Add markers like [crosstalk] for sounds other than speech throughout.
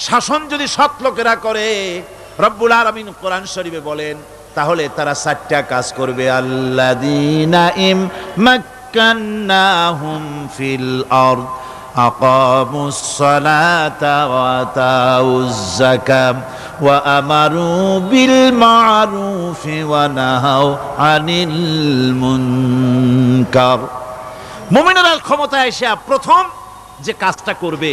শাসন যদি সৎ লোকেরা করে রব্বুল আলামিন কোরআন শরীফে বলেন তাহলে তারা চারটা কাজ করবে আল্লাযীনা ইম মাক্কান্নাহুম ফিল আরদ أقاموا الصلاة وآتوا الزكاة وأمروا بالمعروف ونهوا عن المنكر মুমিনেরা ক্ষমতায় এসে প্রথম যে কাজটা করবে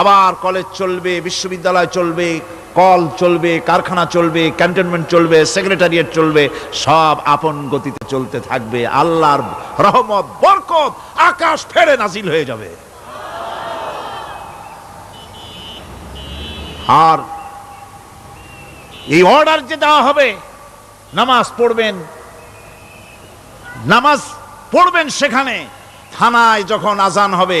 আবার কলেজ চলবে, বিশ্ববিদ্যালয় চলবে কল চলবে, কারখানা চলবে ক্যান্টনমেন্ট চলবে সেক্রেটারিয়েট চলবে, সব আপন গতিতে চলতে থাকবে। আল্লাহর রহমত, বরকত, আকাশ ফেরে নাজিল হয়ে যাবে। আর এই অর্ডার যে দেওয়া হবে, নামাজ পড়বেন নামাজ পড়বেন সেখানে, থানায় যখন আজান হবে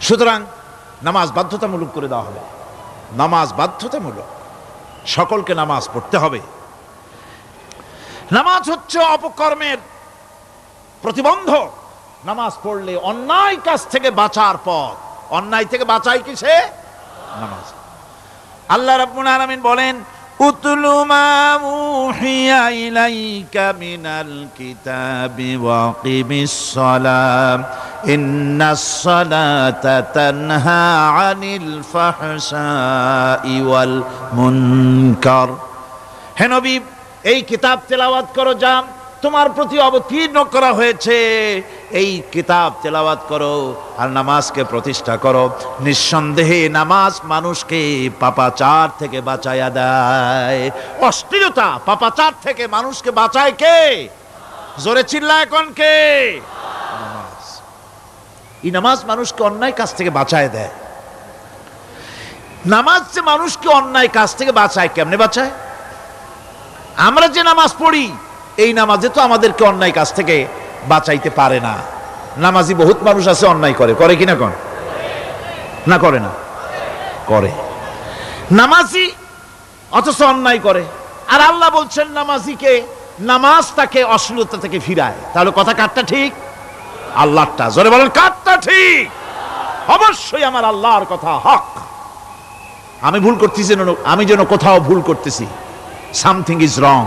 সুতরাং নামাজ বাধ্যতামূলক করে দেওয়া হবে। নামাজ বাধ্যতামূলক। সকলকে নামাজ পড়তে হবে। নামাজ হচ্ছে অপকর্মের প্রতিবন্ধক। নামাজ পড়লে অন্যায় কাজ থেকে বাঁচার পথ। অন্যায় থেকে বাঁচাই কিসে? নামাজ। আল্লাহ রাব্বুল আলামিন বলেন উহিয়া ইলাইকা মিনাল কিতাবি ওয়া কিমিস সালাম। ইন্নাস সালাতা তানহা আনিল ফাহশাই ওয়াল মুনকার। হে নবী, এই কিতাব তেলাওয়াত করো যা তোমার প্রতি অবতীর্ণ করা হয়েছে। এই কিতাব তেলাওয়াত করো আর নামাজকে প্রতিষ্ঠা করো। নিঃসন্দেহে নামাজ মানুষকে পাপাচার থেকে বাঁচাইয়া দেয়। অশ্লীলতা পাপাচার থেকে মানুষকে বাঁচায় কে? জোরে চিল্লায় কোন কে? এই নামাজ মানুষকে অন্যায় কাজ থেকে বাঁচায় দেয়। নামাজ যে মানুষকে অন্যায় কাজ থেকে বাঁচায় কেমনে বাঁচায়? আমরা যে নামাজ পড়ি, এই নামাজে তো আমাদেরকে অন্যায় কাজ থেকে বাঁচাইতে পারে না। নামাজি বহুত মানুষ আছে, অন্যায় করে। করে কিনা কন? না, করে না। করে। নামাজি অথচ অন্যায় করে। আর আল্লাহ বলছেন, নামাজিকে নামাজ তাকে অশ্লীলতা থেকে ফিরায়। তাহলে কথা কাটটা ঠিক? আল্লাহটা জোরে বলেন কাটটা ঠিক? অবশ্যই আমার আল্লাহর কথা হক। আমি ভুল করতেছি আমি যেন কোথাও ভুল করতেছি। সামথিং ইজ রং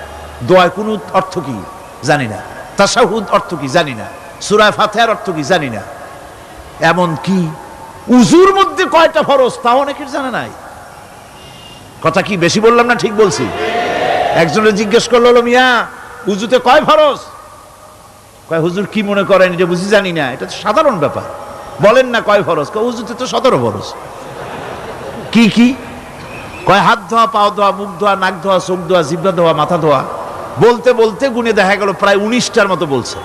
দোয়ায় কুনুত অর্থ কি? জানি না। তাসাহুদ অর্থ কি? জানি না। সূরা ফাতিহার অর্থ কি? জানি না। এমন কি? উজুর মধ্যে কয়টা ফরজ? তা অনেকের জানা নাই। কথা কি বেশি বললাম না ঠিক বলছি? একজনে জিজ্ঞেস করল মিয়া, উজুতে কয় ফরজ? কয়, হুজুর কি মনে করেন? এটা বুঝি জানি না। এটা তো সাধারণ ব্যাপার। বলেন না কয় ফরজ? কয়, উজুতে তো সতেরো ফরজ। কি কি? কয়, হাত ধোয়া, পাও ধোয়া, মুখ ধোয়া, নাক ধোয়া, চোখ ধোয়া, জিব্বা ধোয়া, মাথা ধোয়া। বলতে বলতে গুনে দেখা গেল, প্রায় উনিশটার মতো বলছে।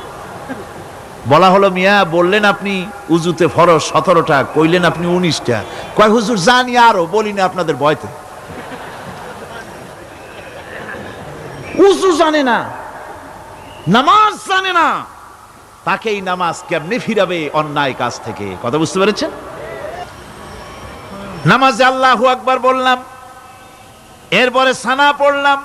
বলা হলো, মিয়া, বললেন আপনি উজুতে ফরজ সতেরোটা, কইলেন আপনি উনিশটা। কয়, হুজুর, জানি আরও বলি না আপনাদের ভয়তে। উজু জানে না, নামাজ জানে না তাকেই নামাজ কেমনে ফিরাবে অন্যায় কাজ থেকে? কথা বুঝতে পেরেছেন? নামাজে আল্লাহু আকবার বললাম, এরপরে সানা পড়লাম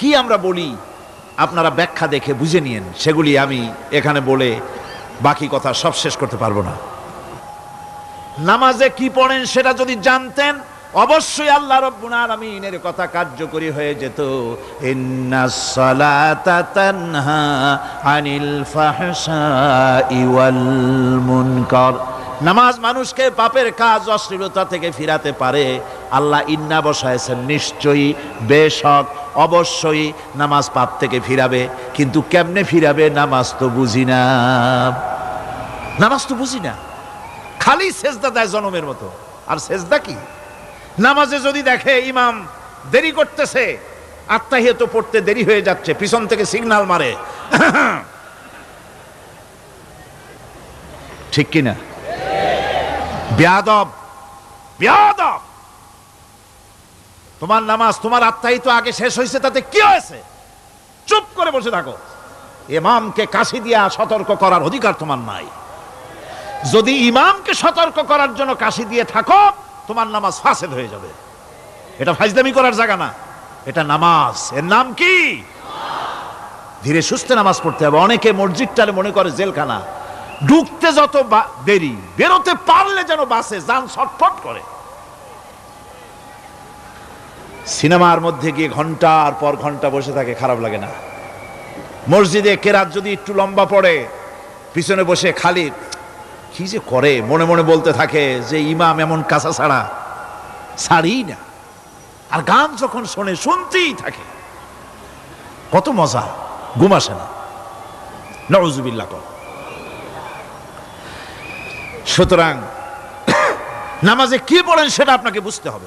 কি আমরা বলি, আপনারা ব্যাখ্যা দেখে বুঝে নিয়েন, সেগুলি আমি এখানে বলে বাকি কথা সব শেষ করতে পারব না। নামাজে কি পড়েন সেটা যদি জানতেন, অবশ্যই আল্লাহ রব্বুল আলামিনের কথা কার্যকরী হয়ে যেত। নামাজ মানুষকে পাপের কাজ, অশ্লীলতা থেকে ফিরাতে পারে। আল্লাহ ইন্না বসায়ছেন নিশ্চয়ই বেশক অবশ্যই নামাজ পাপ থেকে ফিরাবে, কিন্তু কেমনে ফিরাবে নামাজ তো বুঝি না। নামাজ তো বুঝি না। খালি সেজদা দেয় জনমের মতো। আর সেজদা কি? নামাজে যদি দেখে ইমাম দেরি করতেছে, আত্মাহিয়ত পড়তে দেরি হয়ে যাচ্ছে, পিছন থেকে সিগনাল মারে। ঠিক কিনা? বেয়াদব বেয়াদব! তোমার নামাজ, তোমার আত্মাহিত আগে শেষ হয়েছে, তাতে কি হয়েছে? চুপ করে বসে থাকো। ইমামকে কাশি দিয়া সতর্ক করার অধিকার তোমার নাই। যদি ইমামকে সতর্ক করার জন্য কাশি দিয়ে থাকো, তোমার নামাজ ফাসেদ হয়ে যাবে। এটা ফাইজদামি করার জায়গা না। এটা নামাজ। এর নাম কি? ধীরে সুস্থে নামাজ পড়তে হবে। অনেকে মসজিদটারে মনে করে জেলখানা। ঢুকতে যত দেরি, বেরোতে পারলে যেন বাসে, যান ছটফট করে। সিনেমার মধ্যে গিয়ে ঘণ্টার পর ঘণ্টা বসে থাকে, খারাপ লাগে না। মসজিদে কেরাত যদি একটু লম্বা পড়ে, পিছনে বসে খালি, কি যে করে, মনে মনে বলতে থাকে যে ইমাম এমন কাঁচা ছাড়া ছাড়ি না। আর গান যখন শোনে, শুনতেই থাকে। কত মজা, ঘুম আসে না। নজুবিল্লা সুতরাং, [coughs] নামাজে কি পড়েন সেটা আপনাকে বুঝতে হবে।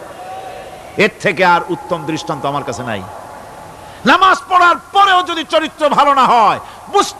এর থেকে আর উত্তম দৃষ্টান্ত আমার কাছে নাই। নামাজ পড়ার পরেও যদি চরিত্র ভালো না হয়, বুঝতে